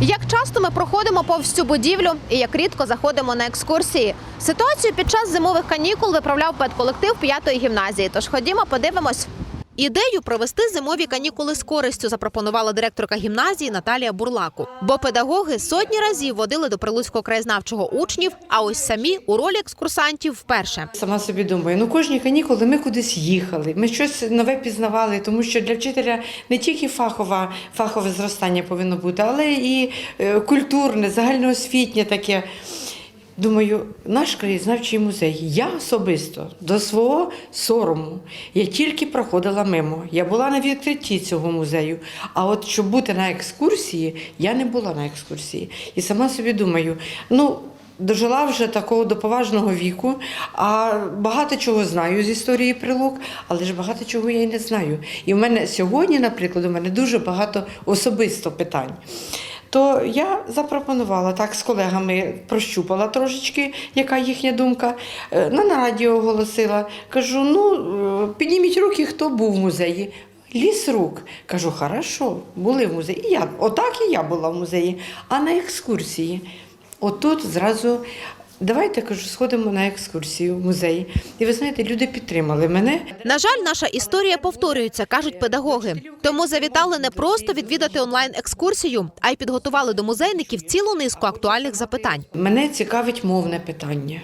Як часто ми проходимо повз цю будівлю і як рідко заходимо на екскурсії? Ситуацію під час зимових канікул виправляв педколектив п'ятої гімназії. Тож ходімо, подивимось. Ідею провести зимові канікули з користю запропонувала директорка гімназії Наталія Бурлаку. Бо педагоги сотні разів водили до Прилуцького краєзнавчого учнів, а ось самі у ролі екскурсантів вперше. Сама собі думаю, ну кожні канікули ми кудись їхали, ми щось нове пізнавали, тому що для вчителя не тільки фахова, фахове зростання повинно бути, але і е, культурне, загальноосвітнє таке. Думаю, наш краєзнавчий музей. Я особисто до свого сорому. Я тільки проходила мимо. Я була на відкритті цього музею. А от щоб бути на екскурсії, я не була на екскурсії. І сама собі думаю, ну. Дожила вже такого до поважного віку, а багато чого знаю з історії прилук, але ж багато чого я й не знаю. І в мене сьогодні, наприклад, у мене дуже багато особисто питань. То я запропонувала так з колегами, прощупала трошечки, яка їхня думка. Е, На нараді оголосила. Кажу: ну, е, підніміть руки, хто був в музеї. Ліс рук. Кажу, хорошо, були в музеї. І я, отак і я була в музеї. А на екскурсії. Отут зразу. Давайте кажу, сходимо на екскурсію в музей. І ви знаєте, люди підтримали мене. На жаль, наша історія повторюється, кажуть педагоги. Тому завітали не просто відвідати онлайн екскурсію, а й підготували до музейників цілу низку актуальних запитань. Мене цікавить мовне питання.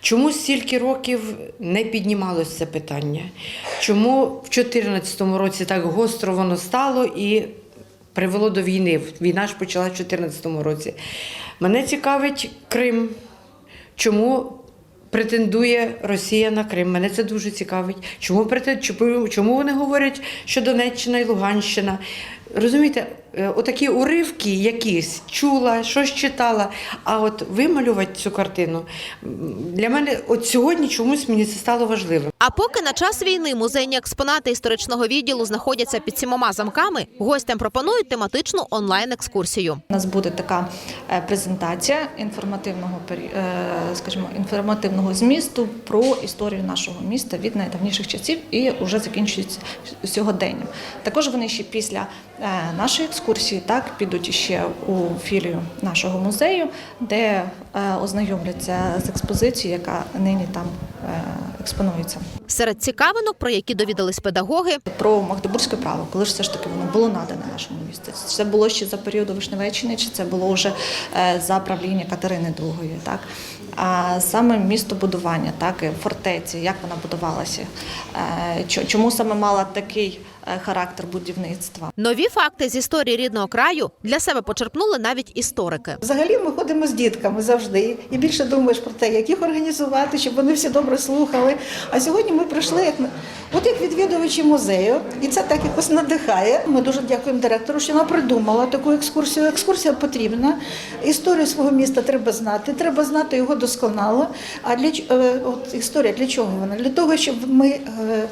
Чому стільки років не піднімалось це питання? Чому в 2014 році так гостро воно стало і привело до війни? Війна ж почалась в 2014 році. Мене цікавить Крим. Чому претендує Росія на Крим? Мене це дуже цікавить. Чому, чому- вони говорять, що Донеччина і Луганщина? Розумієте, отакі уривки якісь чула, щось читала. А от вималювати цю картину для мене от сьогодні чомусь мені це стало важливим. А поки на час війни музейні експонати історичного відділу знаходяться під сімома замками, гостям пропонують тематичну онлайн екскурсію. У нас буде така е, презентація інформативного е, скажімо, інформативного змісту про історію нашого міста від найдавніших часів і вже закінчується сьогоденням. Також вони ще після е, нашої екскурсії так підуть ще у філію нашого музею, де е, ознайомляться з експозицією, яка нині там е, експонується. Серед цікавинок, про які довідались педагоги, Про Магдебурзьке право, коли ж все ж таки воно було надане нашому місту. Це було ще за періоду Вишневеччини, чи це було вже е, за правління Катерини II, так? А саме містобудування, так, і фортеці, як вона будувалася, чому саме мала такий характер будівництва. нові факти з історії рідного краю для себе почерпнули навіть історики. Взагалі ми ходимо з дітками завжди і більше думаєш про те, як їх організувати, щоб вони всі добре слухали. А сьогодні ми прийшли як от як відвідувачі музею, і це так якось надихає. Ми дуже дякуємо директору, що вона придумала таку екскурсію. Екскурсія потрібна. Історію свого міста треба знати. Треба знати його досконало. А для ч- е, от історія для чого вона? Для того, щоб ми е,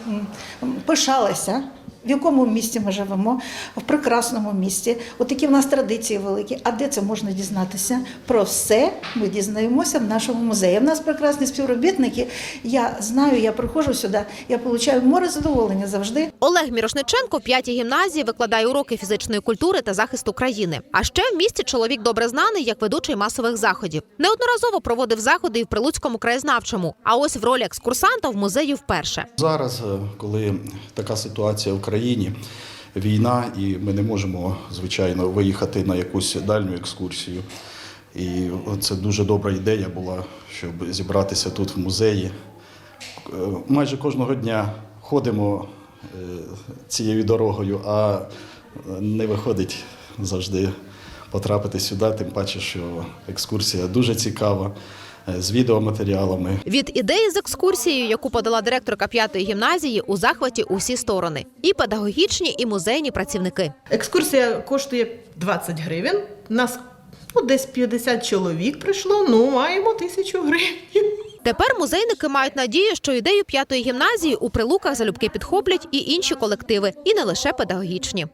пишалися. В якому місті ми живемо, в прекрасному місті. От такі в нас традиції великі. А де це можна дізнатися? Про все ми дізнаємося в нашому музеї. В нас прекрасні співробітники. Я знаю, я приходжу сюди, я отримую море задоволення завжди. Олег Мірошниченко в п'ятій гімназії викладає уроки фізичної культури та захисту країни. А ще в місті чоловік добре знаний як ведучий масових заходів. Неодноразово проводив заходи і в Прилуцькому краєзнавчому. А ось в ролі екскурсанта в музеї вперше. Зараз, е, коли така ситуація в країні, війна, і ми не можемо, звичайно, виїхати на якусь дальню екскурсію. І це дуже добра ідея була, щоб зібратися тут в музеї. Е, Майже кожного дня ходимо е, цією дорогою, а не виходить завжди потрапити сюди, тим паче, що екскурсія дуже цікава, з відеоматеріалами. Від ідеї з екскурсією, яку подала директорка п'ятої гімназії, у захваті усі сторони і педагогічні, і музейні працівники. Екскурсія коштує 20 гривень. Нас ну, десь 50 чоловік прийшло, ну маємо тисячу гривень. Тепер музейники мають надію, що ідею п'ятої гімназії у прилуках залюбки підхоплять і інші колективи, і не лише педагогічні.